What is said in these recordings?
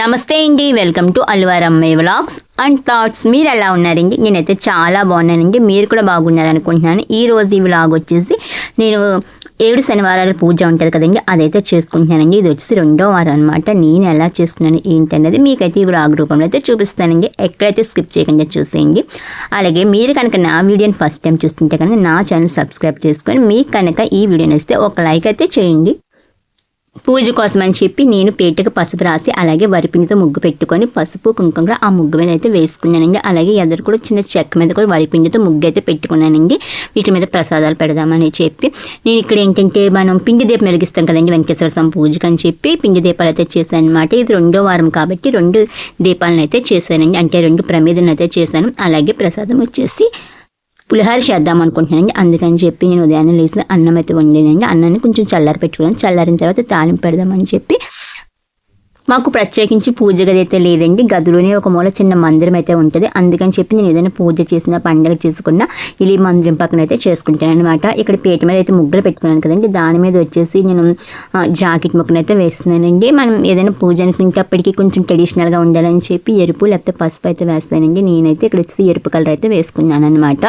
నమస్తే అండి welcome to అల్వారమ్మే వ్లాగ్స్. అండ్ థాట్స్ మీరు ఎలా ఉన్నారండి? నేనైతే చాలా బాగున్నానండి మీరు కూడా బాగున్నారనుకుంటున్నాను. ఈ రోజు ఈ వ్లాగ్ వచ్చేసి నేను ఏడు శనివారాల పూజ ఉంటుంది కదండి అదైతే చేసుకుంటున్నానండి. ఇది వచ్చేసి రెండో వారం అనమాట నేను ఎలా చేసుకున్నాను ఏంటనేది మీకైతే ఈ వ్లాగ్ రూపంలో అయితే చూపిస్తానండి. ఎక్కడైతే స్కిప్ చేయకుండా చూసేయండి. అలాగే మీరు కనుక నా వీడియోని ఫస్ట్ టైం చూస్తుంటే కనుక నా ఛానల్ సబ్స్క్రైబ్ చేసుకొని మీకు కనుక ఈ వీడియో నచ్చితే ఒక లైక్ అయితే చేయండి. పూజ కోసం అని చెప్పి నేను పేటకు పసుపు రాసి అలాగే వరిపిండితో ముగ్గు పెట్టుకొని పసుపు కుంకుమ కూడా ఆ ముగ్గు మీద అయితే వేసుకున్నానండి. అలాగే ఎదురు కూడా చిన్న చెక్క మీద కూడా వరిపిండితో ముగ్గు అయితే పెట్టుకున్నానండి. వీటి మీద ప్రసాదాలు పెడదామని చెప్పి నేను ఇక్కడ ఏంటంటే మనం పిండి దీపం వెలిగిస్తాం కదండి వెంకటేశ్వర స్వామి పూజకు అని చెప్పి పిండి దీపాలు అయితే చేశాను అనమాట ఇది రెండో వారం కాబట్టి రెండు దీపాలను అయితే చేశానండి. అంటే రెండు ప్రమేదలను అయితే చేశాను. అలాగే ప్రసాదం వచ్చేసి పులిహార చేద్దాం అనుకుంటున్నానండి అందుకని చెప్పి నేను ఉదయాన్నే లేచి అన్నం అయితే వండానండి. అన్నాన్ని కొంచెం చల్లారి పెట్టుకున్నాను. చల్లారిన తర్వాత తాలింపు పెడదామని చెప్పి మాకు ప్రత్యేకించి పూజ గది అయితే లేదండి. గదిలోనే ఒక మూల చిన్న మందిరం అయితే ఉంటుంది. అందుకని చెప్పి నేను ఏదైనా పూజ చేసిన పండుగ చేసుకున్న ఇలా మందిరం పక్కన అయితే చేసుకుంటాను అనమాట ఇక్కడ పేట మీద అయితే ముగ్గులు పెట్టుకున్నాను కదండి. దాని మీద వచ్చేసి నేను జాకెట్ ముక్కను అయితే వేస్తున్నానండి. మనం ఏదైనా పూజ అనుకునేటప్పటికీ కొంచెం ట్రెడిషనల్గా ఉండాలని చెప్పి ఎరుపు లేకపోతే పసుపు అయితే వేస్తానండి. నేనైతే ఇక్కడ వచ్చి ఎరుపు కలర్ అయితే వేసుకున్నాను అనమాట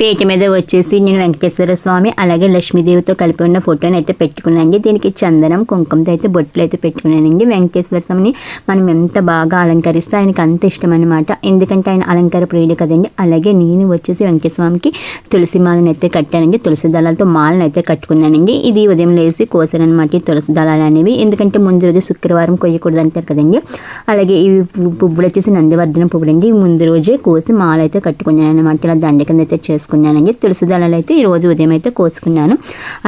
పేట మీద వచ్చేసి నేను వెంకటేశ్వర స్వామి అలాగే లక్ష్మీదేవితో కలిపి ఉన్న ఫోటోని అయితే పెట్టుకున్నానండి. దీనికి చందనం కుంకుమతో అయితే బొట్టులు అయితే పెట్టుకున్నానండి. వెంకటేశ్వర స్వామిని మనం ఎంత బాగా అలంకరిస్తే ఆయనకి అంత ఇష్టం అనమాట ఎందుకంటే ఆయన అలంకార ప్రియుడు కదండి. అలాగే నేను వచ్చేసి వెంకటేశ్వర స్వామికి తులసి మాలను అయితే కట్టానండి. తులసి దళాలతో మాలను అయితే కట్టుకున్నానండి. ఇది ఉదయం లేసి కోసానమాట తులసి దళాలు అనేవి. ఎందుకంటే ముందు రోజు శుక్రవారం కొయ్యకూడదు అంటారు కదండి. అలాగే ఇవి పువ్వులు వచ్చేసి నందివర్ధన పువ్వులు అండి ముందు రోజే కోసి మాల అయితే కట్టుకున్నాను అనమాట ఇలా దండ కింద అయితే చేసుకున్నానండి తులసి దళాలు అయితే ఈరోజు ఉదయం అయితే కోసుకున్నాను.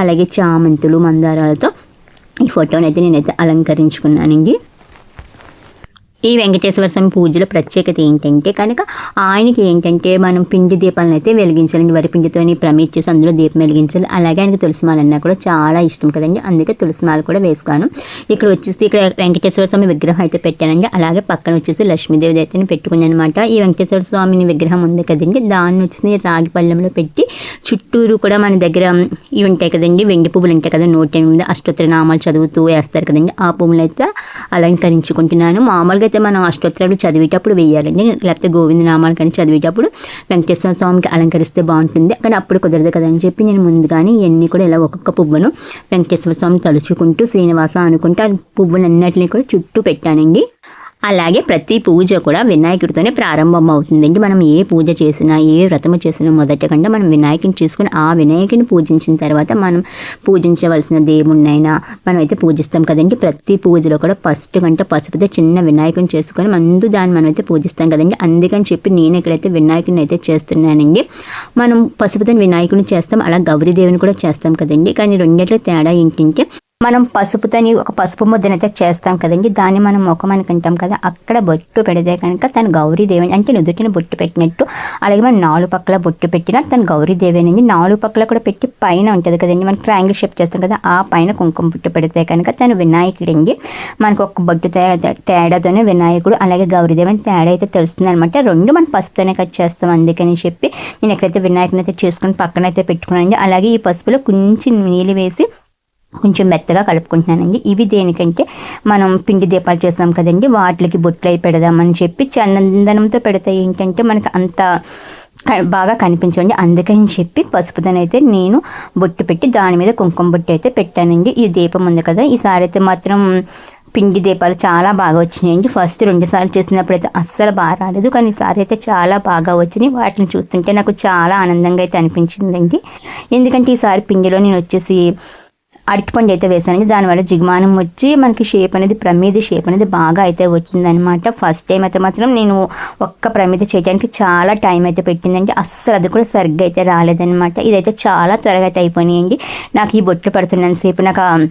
అలాగే చామంతులు మందారాలతో ఈ ఫోటోని అయితే నేనైతే అలంకరించుకున్నానండి. ఈ వెంకటేశ్వర స్వామి పూజలో ప్రత్యేకత ఏంటంటే కనుక ఆయనకి ఏంటంటే మనం పిండి దీపాలను అయితే వెలిగించాలండి. వరిపిండితోని ప్రమిద్ చేసి అందులో దీపం వెలిగించాలి. అలాగే ఆయనకి తులసిమాల అన్నా కూడా చాలా ఇష్టం కదండి. అందుకే తులసిమాల కూడా వేసుకాను ఇక్కడ వచ్చేసి ఇక్కడ వెంకటేశ్వర స్వామి విగ్రహం అయితే పెట్టానండి. అలాగే పక్కన వచ్చేసి లక్ష్మీదేవి అయితే పెట్టుకున్నాను అనమాట ఈ వెంకటేశ్వర స్వామిని విగ్రహం ఉంది కదండి. దాన్ని వచ్చేసి రాగి పళ్ళెంలో పెట్టి చుట్టూరు కూడా మన దగ్గర ఇవి ఉంటాయి కదండి. వెండి పువ్వులు ఉంటాయి కదా నూట ఎనిమిది అష్టోత్తర నామాలు చదువుతూ వేస్తారు కదండి. ఆ పువ్వులు అయితే అలంకరించుకుంటున్నాను. మామూలుగా అయితే మనం అష్టోత్తరాలు చదివేటప్పుడు వేయాలండి. లేకపోతే గోవింద నామాలు కానీ చదివేటప్పుడు వెంకటేశ్వర స్వామికి అలంకరిస్తే బాగుంటుంది. అక్కడ అప్పుడు కుదరదు కదా అని చెప్పి నేను ముందుగానే ఇవన్నీ కూడా ఇలా ఒక్కొక్క పువ్వును వెంకటేశ్వర స్వామిని తలుచుకుంటూ శ్రీనివాస అనుకుంటూ ఆ పువ్వులన్నిటిని కూడా చుట్టూ పెట్టానండి. అలాగే ప్రతి పూజ కూడా వినాయకుడితోనే ప్రారంభం అవుతుందండి మనం ఏ పూజ చేసినా ఏ వ్రతము చేసినా మొదట కంటే మనం వినాయకుని చేసుకుని ఆ వినాయకుని పూజించిన తర్వాత మనం పూజించవలసిన దేవుణ్ణైనా మనం అయితే పూజిస్తాం కదండి. ప్రతి పూజలో కూడా ఫస్ట్ కంటే పసుపుతో చిన్న వినాయకుని చేసుకొని ముందు దాన్ని మనం అయితే పూజిస్తాం కదండి. అందుకని చెప్పి నేను ఇక్కడైతే వినాయకుని అయితే చేస్తున్నానండి. మనం పసుపుతో వినాయకుని చేస్తాం అలా గౌరీదేవిని కూడా చేస్తాం కదండి. కానీ రెండిట్లో తేడా ఏంటంటే మనం పసుపుతోని ఒక పసుపు ముద్దనైతే చేస్తాం కదండి. దాన్ని మనం ముఖం అనుకుంటాం కదా అక్కడ బొట్టు పెడితే కనుక తను గౌరీదేవిని అంటే నుదుటిన బొట్టు పెట్టినట్టు అలాగే మనం నాలుగు పక్కల బొట్టు పెట్టినా తను గౌరీదేవేనండి. నాలుగు పక్కల కూడా పెట్టి పైన ఉంటుంది కదండి. మనం ట్రయాంగిల్ షేప్ చేస్తాం కదా ఆ పైన కుంకుమ బొట్టు పెడితే కనుక తను వినాయకుడు అండి మనకు ఒక బొట్టు తేడా తేడాతోనే వినాయకుడు అలాగే గౌరీదేవిని తేడా అయితే తెలుస్తుంది అనమాట రెండు మనం పసుపుతోనే కట్ చేస్తాం అందుకని చెప్పి నేను ఎక్కడైతే వినాయకుని అయితే చేసుకుని పక్కన అయితే పెట్టుకున్నాను అలాగే ఈ పసుపులో కొంచెం నీళ్ళు వేసి కొంచెం మెత్తగా కలుపుకుంటున్నానండి. ఇవి దేనికంటే మనం పిండి దీపాలు చేస్తాం కదండి వాటికి బొట్లు అయి పెడదామని చెప్పి చందనంతో పెడితే ఏంటంటే మనకి అంత బాగా కనిపించండి అందుకని చెప్పి పసుపుతోనైతే నేను బొట్టు పెట్టి దాని మీద కుంకుమ బొట్టు అయితే పెట్టానండి. ఈ దీపం ఉంది కదా ఈసారి అయితే మాత్రం పిండి దీపాలు చాలా బాగా వచ్చినాయండి. ఫస్ట్ రెండు సార్లు చేసినప్పుడు అయితే అస్సలు బాగా రాలేదు. కానీ ఈసారి అయితే చాలా బాగా వచ్చినాయి. వాటిని చూస్తుంటే నాకు చాలా ఆనందంగా అయితే అనిపించిందండి. ఎందుకంటే ఈసారి పిండిలో నేను వచ్చేసి అరటిపండు అయితే వేసానండి దానివల్ల జిగ్మానం వచ్చి మనకి షేప్ అనేది ప్రమీద షేప్ అనేది బాగా అయితే వచ్చిందనమాట ఫస్ట్ టైం అయితే మాత్రం నేను ఒక్క ప్రమీద చేయడానికి చాలా టైం అయితే పెట్టిందండి. అస్సలు అది కూడా సరిగ్గా అయితే రాలేదనమాట ఇదైతే చాలా త్వరగా అయితే అయిపోయినాయండి. నాకు ఈ బొట్లు పడుతున్నాను సేపు నాకు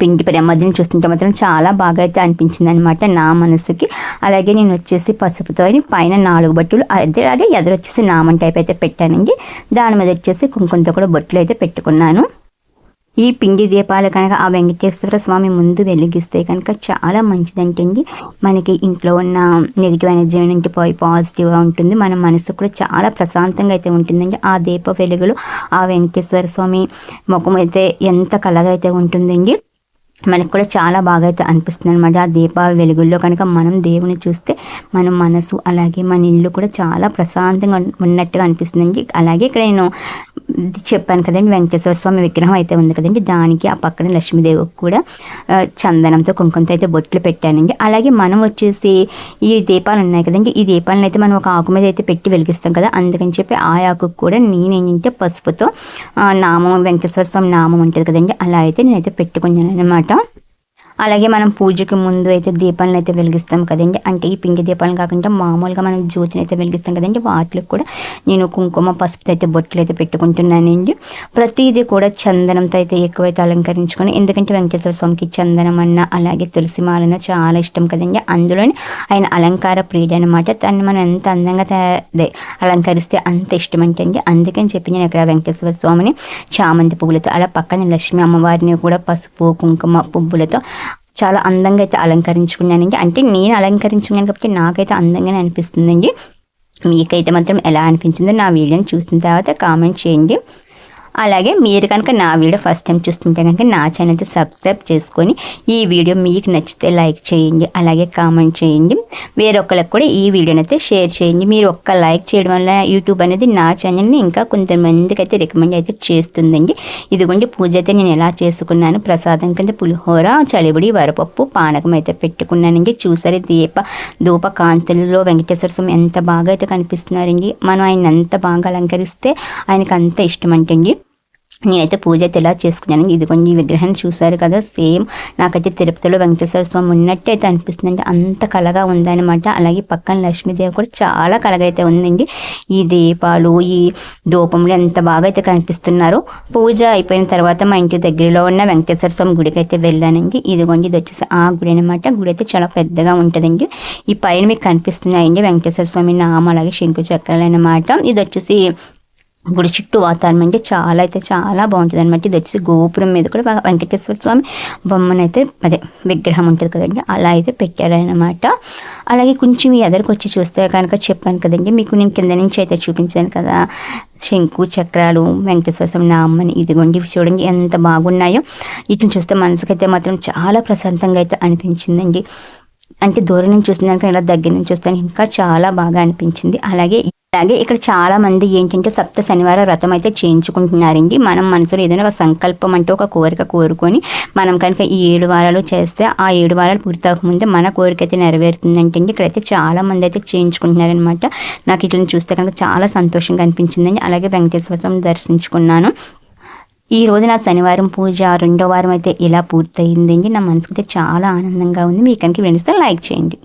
పిండి మధ్యన చూస్తుంటే మాత్రం చాలా బాగా అయితే అనిపించింది అనమాట నా మనసుకి. అలాగే నేను వచ్చేసి పసుపుతో పైన నాలుగు బొట్టులు అదే అలాగే ఎదురొచ్చేసి టైప్ అయితే పెట్టానండి. దాని మీద వచ్చేసి కుంకుమతో కూడా బొట్లు అయితే పెట్టుకున్నాను. ఈ పిండి దీపాలు కనుక ఆ వెంకటేశ్వర స్వామి ముందు వెలిగిస్తే కనుక చాలా మంచిదంటండి. మనకి ఇంట్లో ఉన్న నెగిటివ్ ఎనర్జీ నుండి పోయి పాజిటివ్గా ఉంటుంది. మన మనసు కూడా చాలా ప్రశాంతంగా అయితే ఉంటుందండి. ఆ దీప వెలుగులో ఆ వెంకటేశ్వర స్వామి ముఖం అయితే ఎంత కలగా అయితే ఉంటుందండి. మనకు కూడా చాలా బాగా అయితే అనిపిస్తుంది అనమాట ఆ దీపావళి వెలుగుల్లో కనుక మనం దేవుని చూస్తే మన మనసు అలాగే మన ఇల్లు కూడా చాలా ప్రశాంతంగా ఉన్నట్టుగా అనిపిస్తుందండి. అలాగే ఇక్కడ నేను చెప్పాను కదండి వెంకటేశ్వర స్వామి విగ్రహం అయితే ఉంది కదండి. దానికి ఆ పక్కన లక్ష్మీదేవికి కూడా చందనంతో కుంకుమతో అయితే బొట్లు పెట్టానండి. అలాగే మనం వచ్చేసి ఈ దీపాలు ఉన్నాయి కదండి. ఈ దీపాలను అయితే మనం ఒక ఆకు మీద అయితే పెట్టి వెలిగిస్తాం కదా. అందుకని చెప్పి ఆ ఆకు కూడా నేనేంటంటే పసుపుతో నామం వెంకటేశ్వర స్వామి నామం ఉంటుంది కదండి. అలా అయితే నేనైతే పెట్టుకున్నాను అనమాట ahorita. అలాగే మనం పూజకి ముందు అయితే దీపాలను అయితే వెలిగిస్తాం కదండి. అంటే ఈ పిండి దీపాలను కాకుండా మామూలుగా మనం జ్యోతిని అయితే వెలిగిస్తాం కదండి. వాటికి కూడా నేను కుంకుమ పసుపు అయితే బొట్లు అయితే పెట్టుకుంటున్నానండి. ప్రతిదీ కూడా చందనంతో అయితే ఎక్కువైతే అలంకరించుకొని ఎందుకంటే వెంకటేశ్వర స్వామికి చందనం అన్న అలాగే తులసి మాలన్న చాలా ఇష్టం కదండి. అందులోని ఆయన అలంకార ప్రియుడు అనమాట తను మనం ఎంత అందంగా అదే అలంకరిస్తే అంత ఇష్టం అంటే అందుకని చెప్పి నేను ఇక్కడ వెంకటేశ్వర స్వామిని చామంతి పువ్వులతో అలా పక్కన లక్ష్మీ అమ్మవారిని కూడా పసుపు కుంకుమ పువ్వులతో చాలా అందంగా అయితే అలంకరించుకున్నానండి. అంటే నేను అలంకరించుకున్నాను కాబట్టి నాకైతే అందంగానే అనిపిస్తుందండి. మీకైతే మాత్రం ఎలా అనిపించిందో నా వీడియోని చూసిన తర్వాత కామెంట్ చేయండి. అలాగే మీరు కనుక నా వీడియో ఫస్ట్ టైం చూస్తుంటే కనుక నా ఛానల్కి సబ్స్క్రైబ్ చేసుకొని ఈ వీడియో మీకు నచ్చితే లైక్ చేయండి అలాగే కామెంట్ చేయండి. వేరొకరికి కూడా ఈ వీడియోని అయితే షేర్ చేయండి. మీరు ఒక్క లైక్ చేయడం వల్ల యూట్యూబ్ అనేది నా ఛానల్ని ఇంకా కొంతమందికి అయితే రికమెండ్ అయితే చేస్తుందండి. ఇదిగోండి పూజ అయితే నేను ఎలా చేసుకున్నాను. ప్రసాదం కింద పులిహోర చలిబడి వరపప్పు పానకం అయితే పెట్టుకున్నానండి. చూసారు దీప ధూప కాంతులలో వెంకటేశ్వర స్వామి ఎంత బాగా అయితే కనిపిస్తున్నారండి. మనం ఆయన ఎంత బాగా అలంకరిస్తే ఆయనకు అంత ఇష్టం అంటండి. నేనైతే పూజ అయితే ఎలా చేసుకున్నాను? ఇదిగోండి ఈ విగ్రహాన్ని చూశారు కదా? సేమ్ నాకైతే తిరుపతిలో వెంకటేశ్వర స్వామి ఉన్నట్టు అయితే అనిపిస్తుందండి. అంత కళగా ఉందన్నమాట. అలాగే పక్కన లక్ష్మీదేవి కూడా చాలా కళగా అయితే ఉందండి. ఈ దీపాలు ఈ దూపంలో ఎంత బాగా అయితే కనిపిస్తున్నారు. పూజ అయిపోయిన తర్వాత మా ఇంటి దగ్గరలో ఉన్న వెంకటేశ్వర స్వామి గుడికి అయితే వెళ్ళానండి. ఇదిగోండి ఇది వచ్చేసి ఆ గుడి అనమాట గుడి అయితే చాలా పెద్దగా ఉంటుందండి. ఈ పైన మీకు కనిపిస్తున్నాయండి వెంకటేశ్వర స్వామి నామ అలాగే శంకు చక్రాలు అనమాట ఇది వచ్చేసి గుడి చుట్టూ వాతావరణం అంటే చాలా అయితే చాలా బాగుంటుంది. అనమాట ఇది వచ్చి గోపురం మీద కూడా వెంకటేశ్వర స్వామి బొమ్మనైతే అదే విగ్రహం ఉంటుంది కదండి. అలా అయితే పెట్టారనమాట అలాగే కొంచెం ఎదరికి వచ్చి చూస్తే కనుక చెప్పాను కదండి. మీకు నేను కింద నుంచి అయితే చూపించాను కదా. శంకు చక్రాలు వెంకటేశ్వర స్వామి నామ్మని ఇదిగోండి. చూడండి ఎంత బాగున్నాయో. వీటిని చూస్తే మనసుకైతే మాత్రం చాలా ప్రశాంతంగా అయితే అనిపించిందండి. అంటే దూరం నుంచి చూస్తున్నాను ఇలా దగ్గర నుంచి చూస్తాను ఇంకా చాలా బాగా అనిపించింది. అలాగే అలాగే ఇక్కడ చాలా మంది ఏంటంటే సప్త శనివారం వ్రతం అయితే చేయించుకుంటున్నారండి. మనం మనసులో ఏదైనా ఒక సంకల్పం అంటే ఒక కోరిక కోరుకొని మనం కనుక ఈ ఏడు వారాలు చేస్తే ఆ ఏడు వారాలు పూర్తవకముందే మన కోరిక అయితే నెరవేరుతుందంటే ఇక్కడైతే చాలా మంది అయితే చేయించుకుంటున్నారనమాట నాకు ఇట్లా చూస్తే కనుక చాలా సంతోషంగా అనిపించిందండి. అలాగే వెంకటేశ్వర స్వామి దర్శించుకున్నాను. ఈ రోజు నా శనివారం పూజ రెండో వారం అయితే ఇలా పూర్తయిందండి. నా మనసుకైతే చాలా ఆనందంగా ఉంది. మీ కనుక వినిస్తే లైక్ చేయండి.